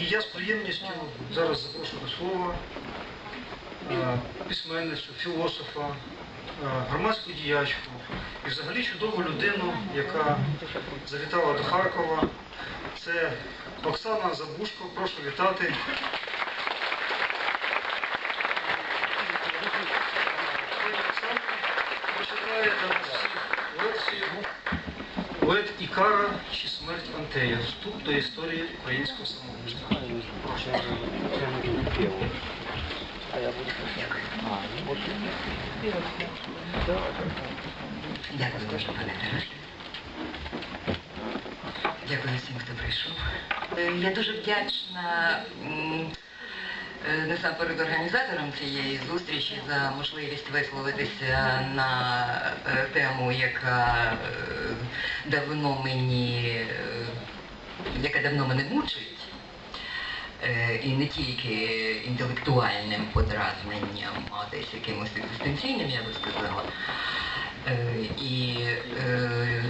І я з приємністю зараз запрошую до слова е, письменницю, філософа, е, громадську діячку і взагалі чудову людину, яка завітала до Харкова. Це Оксана Забушко. Прошу вітати. Пані Оксана прочитає для нас лекцію Поет Ікара чи смерть Антея. Вступ до історії українського самогубства. Дякую пане. Дякую всім, хто прийшов. Е, Я дуже вдячна насамперед організаторам цієї зустрічі за можливість висловитися на е, тему, яка е, давно мені, е, яка давно мене мучить. Е, І не тільки інтелектуальним подразненням, а десь якимось екзистенційним, я би сказала. Е, І е,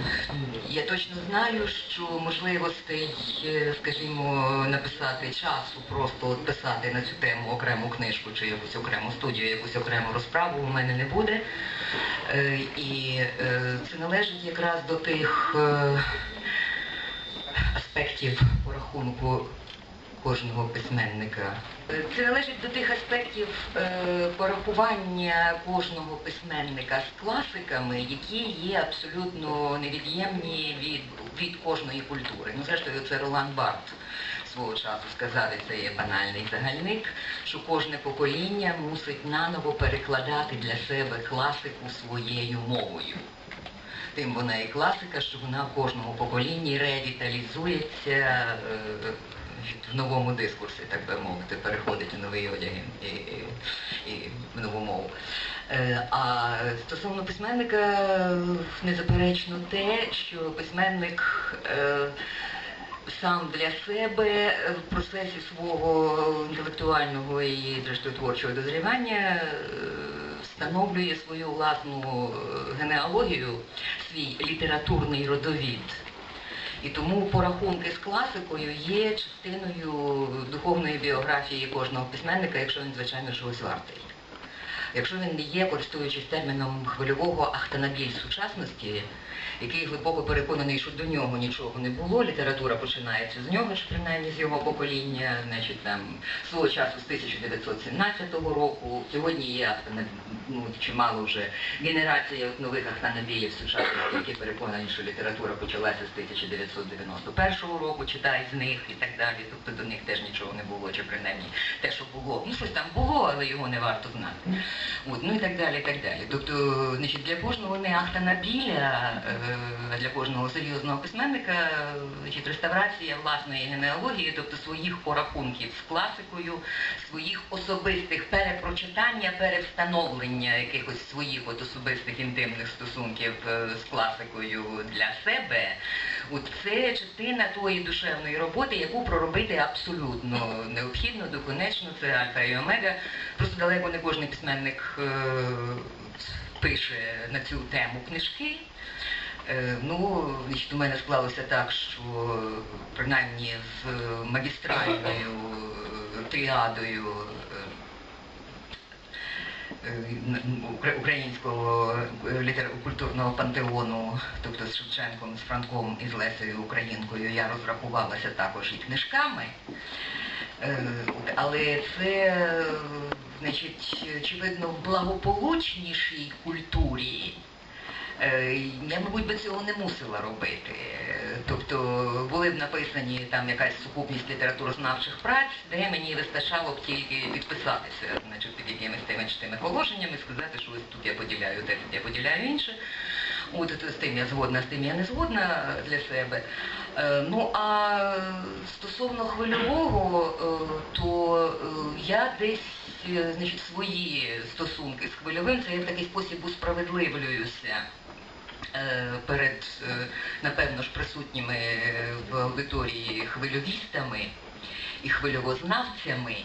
я точно знаю, що можливостей, е, скажімо, написати часу, просто писати на цю тему окрему книжку чи якусь окрему студію, якусь окрему розправу у мене не буде. Е, І е, це належить якраз до тих аспектів по рахунку кожного письменника. Е, Це належить до тих аспектів е, порахування кожного письменника з класиками, які є абсолютно невід'ємні від, від кожної культури. Ну, зрештою, це Ролан Барт свого часу сказав, і це є банальний загальник, що кожне покоління мусить наново перекладати для себе класику своєю мовою. Тим вона і класика, що вона в кожному поколінні ревіталізується е, в новому дискурсі, так би мовити, переходить у новий одяг і, і, і в нову мову. Е, А стосовно письменника, незаперечно те, що письменник е, сам для себе в процесі свого інтелектуального і зрештою творчого дозрівання е, встановлює свою власну генеалогію, свій літературний родовід. І тому порахунки з класикою є частиною духовної біографії кожного письменника, якщо він, звичайно, чогось вартий. Якщо він не є, користуючись терміном хвильового ахтанабіль сучасності, який глибоко переконаний, що до нього нічого не було, література починається з нього, ж принаймні з його покоління, значить там свого часу з 1917 року. Сьогодні є ахтанаб... ну, чимало вже генерація нових ахтанабілів сучасності, які переконані, що література почалася з 1991 року, читай з них і так далі. Тобто до них теж нічого не було, чи принаймні те, що було. Ну щось там було, але його не варто знати. От, ну і так далі, і так далі. Тобто, значить, для кожного не ахтанабіля, е, а для кожного серйозного письменника, е, значить, реставрація власної генеалогії, тобто своїх порахунків з класикою, своїх особистих перепрочитання, перевстановлення якихось своїх от особистих інтимних стосунків е, з класикою для себе. От це частина тої душевної роботи, яку проробити абсолютно необхідно, доконечно, це альфа і омега. Просто далеко не кожен письменник е, пише на цю тему книжки. Е, Ну, у мене склалося так, що принаймні з магістральною тріадою е, українського е, культурного пантеону, тобто з Шевченком, з Франком і з Лесею Українкою, я розрахувалася також і книжками. Е, Але це, е, значить, очевидно, в благополучнішій культурі. Е, Я, мабуть, би цього не мусила робити. Е, Тобто були б написані там якась сукупність літературознавчих праць, де мені вистачало б тільки підписатися, значить, під якимись тими чи тими положеннями, сказати, що ось тут я поділяю те, тут я поділяю інше. От з тим я згодна, з тим я не згодна для себе. Е, Ну а стосовно хвильового, то я десь значить, свої стосунки з хвильовим, це я в такий спосіб усправедливлююся перед, е, напевно ж, присутніми е, в аудиторії хвильовістами і хвильовознавцями.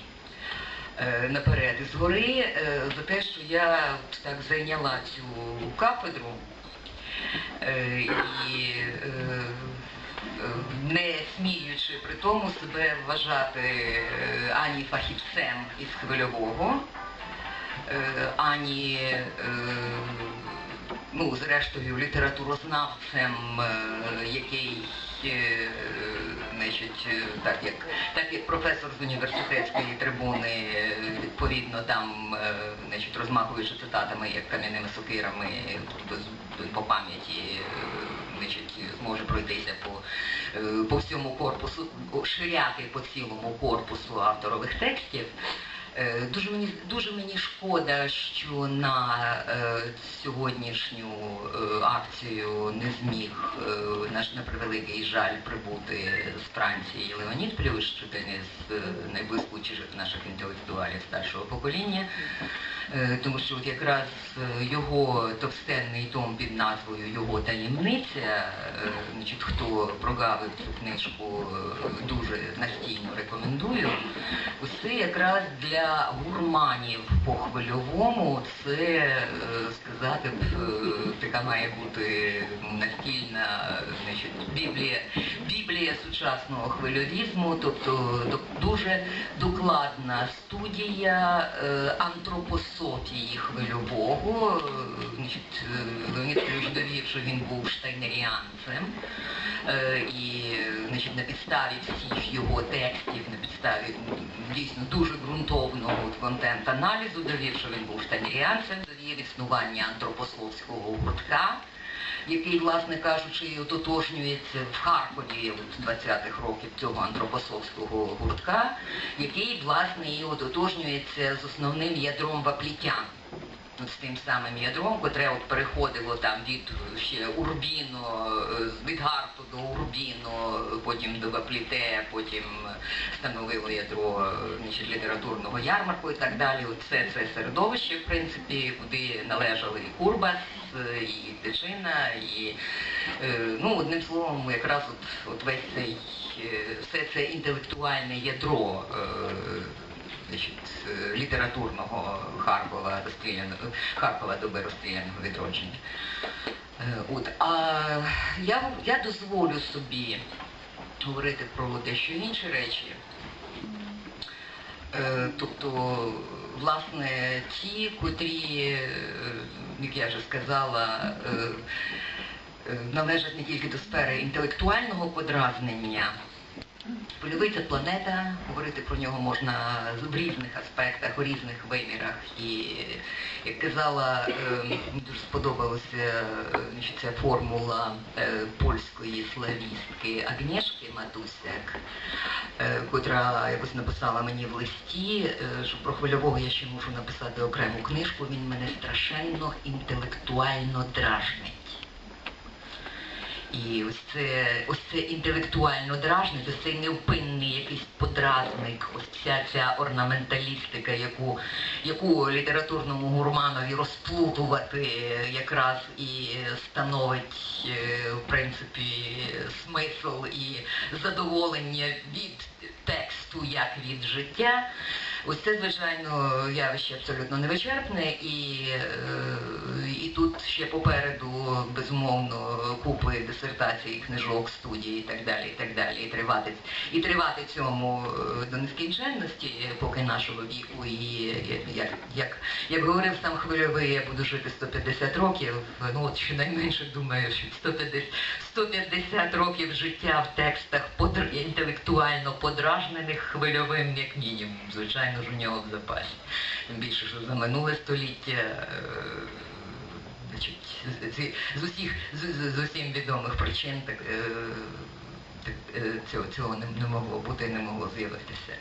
е, Наперед згори е, за те, що я так зайняла цю кафедру Е, і е, не сміючи при тому себе вважати е, ані фахівцем із хвильового, е, ані, е, ну, зрештою, літературознавцем, е, який, е, значить, е, так як, так як професор з університетської трибуни, відповідно, там, значить, розмахуючи цитатами, як кам'яними сокирами по пам'яті, значить, зможе пройтися по, по всьому корпусу, ширяти по цілому корпусу авторових текстів. Е, Дуже мені дуже мені шкода, що на е, сьогоднішню е, акцію не зміг е, наш на превеликий жаль прибути з Франції Леонід Плющ, один із е, найблискучіших наших інтелектуалів старшого покоління. Е, тому що от якраз е, його товстенний том під назвою Його таємниця, е, значить, хто прогавив цю книжку, дуже настійно рекомендую. Це якраз для гурманів по хвильовому, це е, сказати б, е, така має бути настільна значить, біблія, біблія сучасного хвильовізму, тобто дуже докладна студія е, антропософії хвильового. Значить, Леонід Ключ довів, що він був штайнеріанцем. І значить, на підставі всіх його текстів, на підставі дійсно дуже ґрунтовного от контент-аналізу довів, що він був штайнеріанцем, довів існування антропословського гуртка, який, власне кажучи, ототожнюється в Харкові з 20-х років цього антропословського гуртка, який, власне, і ототожнюється з основним ядром ваплітян. З тим самим ядром, котре от переходило там від ще Урбіно, е, від Гарту до Урбіно, потім до Вапліте, потім становило ядро е, значить, літературного ярмарку і так далі. От Це, це середовище, в принципі, куди належали і Курбас, е, і Тичина, і ну, одним словом, якраз от, от весь цей все це інтелектуальне ядро. Значить, е, літературного Харкова розстріляного Харкова доби розстріляного відродження. Е, От, а я, я дозволю собі говорити про дещо інші речі. Е, Тобто, власне, ті, котрі, як я вже сказала, належать не тільки до сфери інтелектуального подразнення, Польовий це планета, говорити про нього можна в різних аспектах, у різних вимірах. І як казала, е, мені дуже сподобалася ця формула е, польської славістки Агнєшки Матусяк, е, котра якось написала мені в листі, е, що про хвильового я ще можу написати окрему книжку. Він мене страшенно інтелектуально дражнить. І ось це, ось це інтелектуально дражник, ось цей невпинний якийсь подразник, ось ця ця орнаменталістика, яку, яку літературному гурманові розплутувати якраз і становить, е, в принципі, смисл і задоволення від тексту, як від життя. Ось це, звичайно, явище абсолютно невичерпне, і, е, і тут ще попереду, безумовно, купи дисертацій, книжок, студій і так далі, і так далі. І тривати, і тривати цьому е, до нескінченності, поки нашого віку. І як, як, як говорив сам хвильовий, я буду жити 150 років. Ну от щонайменше думаю, що 150, 150 років життя в текстах інтелектуально подражнених хвильовим, як мінімум. Звичайно ж у нього в запасі. Тим більше, що за минуле століття. е, Значить, з, з, усіх з, з, усім відомих причин так, е, е, цього, цього не могло бути, не могло з'явитися.